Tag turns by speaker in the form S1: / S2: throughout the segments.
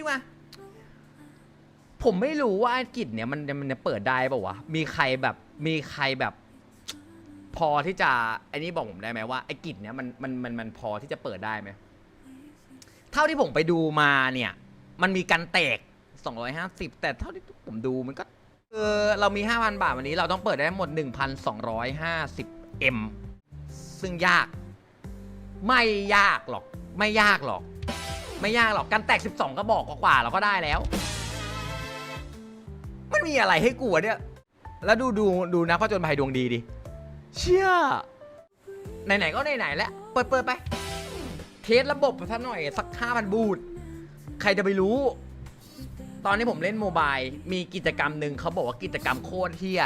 S1: ดีกว่า ผมไม่รู้ว่าอังกฤษเนี่ยมันมันเปิดได้เปล่าวะ มีใครแบบมีใครแบบ พอที่จะไอ้นี่บอกผมได้ไหมว่าไอ้กิจเนี่ยมันมันมันมันพอที่จะเปิดได้ไหมเท่าที่ผมไปดูมาเนี่ย มันมีการแตก 250 แต่เท่าที่ผมดูมันก็เออเรามี 5,000 บาทวันนี้เราต้องเปิดได้ทั้งหมด 1,250 M ซึ่งยาก ไม่ยากหรอก ไม่ยากหรอก ไม่ยากหรอกการแตก 12 ก็บอกกว่าๆเราก็ได้แล้ว มันมีอะไรให้กลัวเนี่ย แล้วดูดูดูนักผจญภัยดวงดีดิ เชี่ย ไหนๆก็ไหนๆแล้ว เปิดเปิดไป เทสระบบซะหน่อยสักห้าพันบูท ใครจะไปรู้ ตอนนี้ผมเล่นโมบายมีกิจกรรมหนึ่งเขาบอกว่ากิจกรรมโคตรเฮี้ย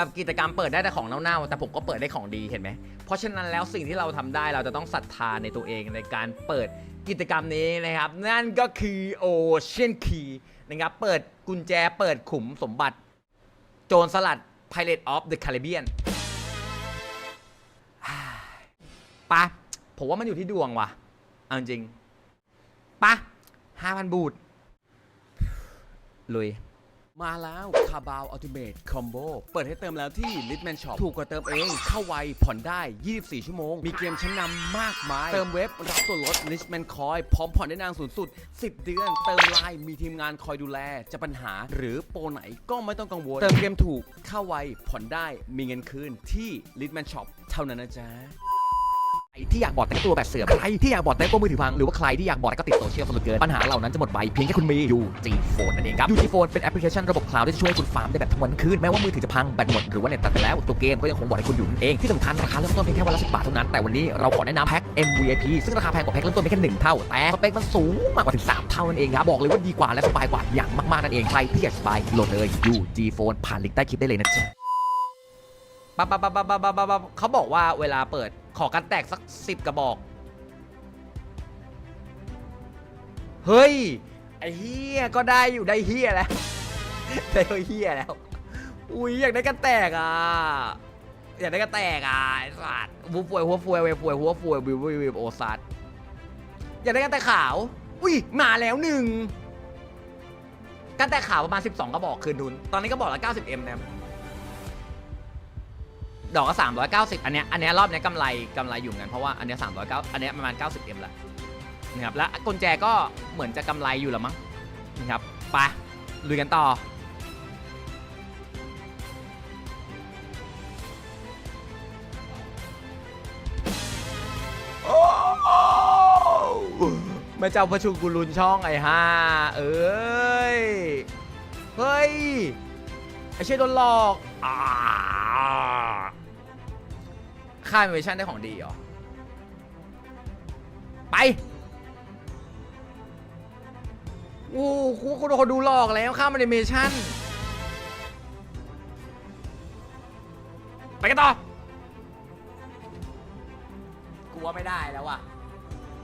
S1: แบบกิจกรรมเปิดได้แต่ของเน่าๆแต่ผมก็เปิดได้ของดีเห็นไหมเพราะฉะนั้นแล้วสิ่งที่เราทำได้เราจะต้องศรัทธาในตัวเองในการเปิดกิจกรรมนี้นะครับ นั่นก็คือ Ocean Key นะครับเปิดกุญแจเปิดขุมสมบัติ โจรสลัด Pirate of the Caribbean ปะผมว่ามันอยู่ที่ดวงว่ะเอาจริงปะห้าพันบูทลุย
S2: มาแล้วคาบาวอัลติเมทคอมโบเปิดให้เติมแล้วที่ Litman Shop ถูกกว่าเติมเอง เข้าไว ผ่อนได้ 24 ชั่วโมง มีเกมชั้นนำมากมาย เติมเว็บ รับส่วนลด Litman Coin พร้อมผ่อนได้นานสูงสุด 10 เดือน เติมไลน์มีทีมงานคอยดูแล จะปัญหาหรือโปรไหนก็ไม่ต้องกังวล เติมเกมถูก เข้าไว ผ่อนได้มีเงินคืนที่ Litman Shop เท่านั้นนะจ๊ะ
S3: ที่อยากบอดแต่งตัวแบบเสื่อมใครที่อยากบอดแต่งตัวมือถือพังหรือว่าใครที่อยากบอดก็ติดโซเชียลสนุกเกินปัญหาเหล่านั้นจะหมดไปเพียงแค่คุณมี UG Phone นั่นเองครับ UG Phone เป็นแอปพลิเคชันระบบคลาวด์ที่จะช่วยให้คุณฟาร์มได้แบบทั้งวันทั้งคืนแม้ว่ามือถือจะพังแบตหมดหรือว่าเน็ตตัดไปแล้วตัวเกมก็ยังคงบอดให้คุณอยู่นั่นเองที่สำคัญราคาเริ่มต้นเพียงแค่วันละ10บาทเท่านั้นแต่วันนี้เราขอแนะนำแพ็ค MVP ซึ่งราคาแพงกว่าแพ็คเริ่มต้นเพียงแค่หนึ่งเท่าแต่สเปคมันสูงมากกว่าถึงสามเท่านั่นเองครับบอกเลยว่าดีกว่าและสบายกว่าอย่างมากๆนั่นเองใครที่อยากสบายโหลดเลย UG Phone ผ่านลิงก์ใต้คลิปได้เลยนะจ๊ะ
S1: ปั๊บปั๊บปั๊บปั๊บปั๊บปั๊บปั๊บเขาบอกว่าเวลาเปิด ขอกันแตกสักสิบกระบอก เฮ้ย ไอ้เฮียก็ได้อยู่ได้เฮียแล้ว ได้เฮียแล้ว อุ้ยอยากได้กันแตกอะ อยากได้กันแตกอะไอ้สัตว์หัวฟวยหัวฟวยเวฟวยหัวฟวยวิววิววิวโอซัดอยากได้กันแตกขาว อุ้ยมาแล้วหนึ่งกันแตกขาวประมาณ 12 กระบอกคืนทุน ตอนนี้ก็บอกละ 90M นะครับ ดอกก็สามร้อยเก้าสิบอันเนี้ยอันเนี้ยรอบเนี้ยกำไรกำไรอยู่เหมือนกันเพราะว่าอันเนี้ยสามร้อยเก้าอันเนี้ยประมาณเก้าสิบเอ็มละนะครับและกุญแจก็เหมือนจะกำไรอยู่แล้วมั้งนะครับไปลุยกันต่อม่เจ้าพระชูกุลุนช่องไอ้ห่าเอ้ย เฮ้ย ไอ้เชี่ยโดนหลอกอ่า ค่าเวอร์ชันได้ของดีเหรอ ไปโอ้โหคุณโดนดูหลอกแล้วข้ามแอนิเมชั่น ไปกันต่อกลัวไม่ได้แล้วว่ะ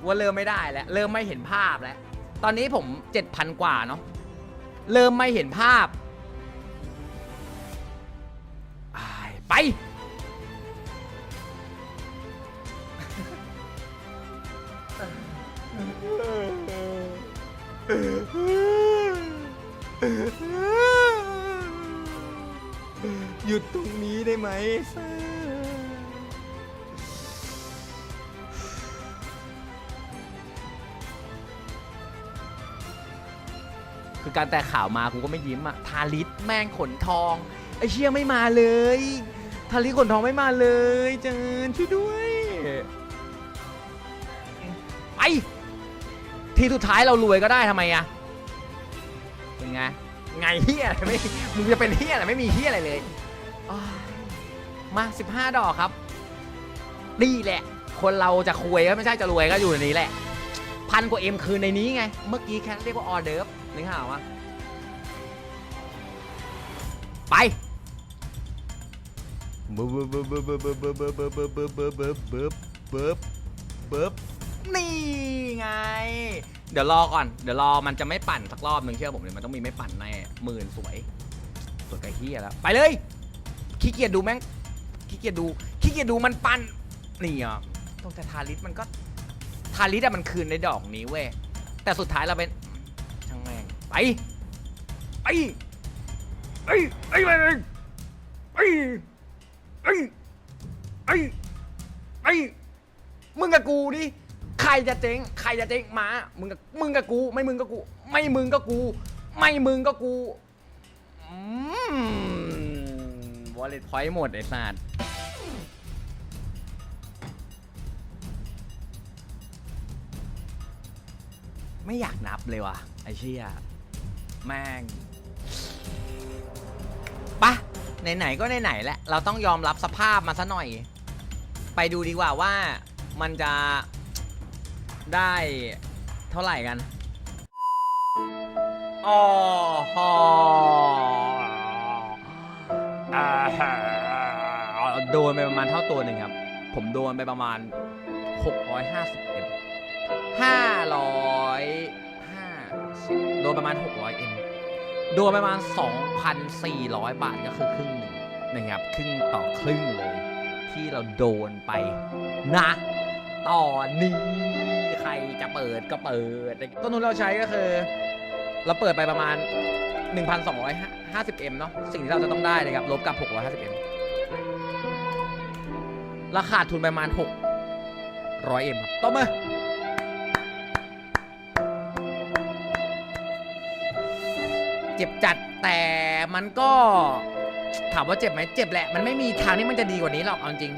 S1: กลัวเริ่มไม่ได้แล้ว เริ่มไม่เห็นภาพแล้ว ตอนนี้ผม7,000กว่าเนาะ เริ่มไม่เห็นภาพ ไป หยุดตรงนี้ได้ไหมเซอร์คือการแต่ข่าวมากูก็ไม่ยิ้มอะทาริสแม่งขนทอง ไอเชี่ยไม่มาเลย ทาริสขนทองไม่มาเลยเจินช่วยด้วย ไป ทีสุดท้ายเรารวยก็ได้ทำไมอะเป็นไงไงเฮียอะไรไม่มึงจะเป็นเฮียอะไรไม่มีเฮียอะไรเลยอ้ายมา 15 ดอกครับนี่แหละ คนเราจะคุยก็ไม่ใช่จะรวยก็อยู่ในนี้แหละ พันกว่าเอ็มคือในนี้ไง เมื่อกี้แค่เรียกว่าออเดิร์ฟนึกหาวะไป
S2: บึบบึบบึบบึบบึบบึบบึบบึบบึบบึบบึบบึ๊บบึ๊บบึ๊บ
S1: นี่ ไง เดี๋ยวรอก่อน เดี๋ยวรอมันจะไม่ปั่นสักรอบหนึ่งเชื่อผมเลยมันต้องมีไม่ปั่นแน่หมื่นสวยสวยไกลเฮียแล้ว ไปเลย ขี้เกียจดูแม่ง ขี้เกียจดู ขี้เกียจดูมันปั่น นี่อะต้องแต่ทาริสมันก็ ทาริสอะมันคืนในดอกนี้เว้ย แต่สุดท้ายเราเป็น ช่างแม่ง ไป ไปไปไปไปไปไปไปมึงกับกูดิ รจะเจ๊งใครจะเจ๊งมามึงกับมึงกับกู ไม่มึงกับกู ไม่มึงกับกู ไม่มึงกับกูอืมวอลเล็ตพอยต์หมดไอ้สัตว์ไม่อยากนับเลยว่ะไอ้เชี่ยแม่งปะไหนๆก็ไหนๆแหละเราต้องยอมรับสภาพมาซะหน่อย ไปดูดีกว่าว่ามันจะ ได้เท่าไหร่กันอ๋อฮออ่าฮะโดนไปประมาณเท่าตัวหนึ่งครับ ผมโดนไปประมาณ 650 m 550โดนประมาณ 600 m โดนประมาณ 2,400 บาทก็คือครึ่งหนึ่งนะครับ ครึ่งต่อครึ่งเลย ที่เราโดนไปนะตอนนี้ใค รจะเปิดก็เปิด ต้นทุนเราใช้ก็คือ เราเปิดไปประมาณ 1,250m เนาะสิ่งที่เราจะต้องได้นะครับลบกับ 650m ราคาทุนประมาณ 600m ครับต่อมาเจ็บจัดแต่มันก็ถามว่าเจ็บไหมเจ็บแหละ มันไม่มีทางที่มันจะดีกว่านี้หรอกเอาจริง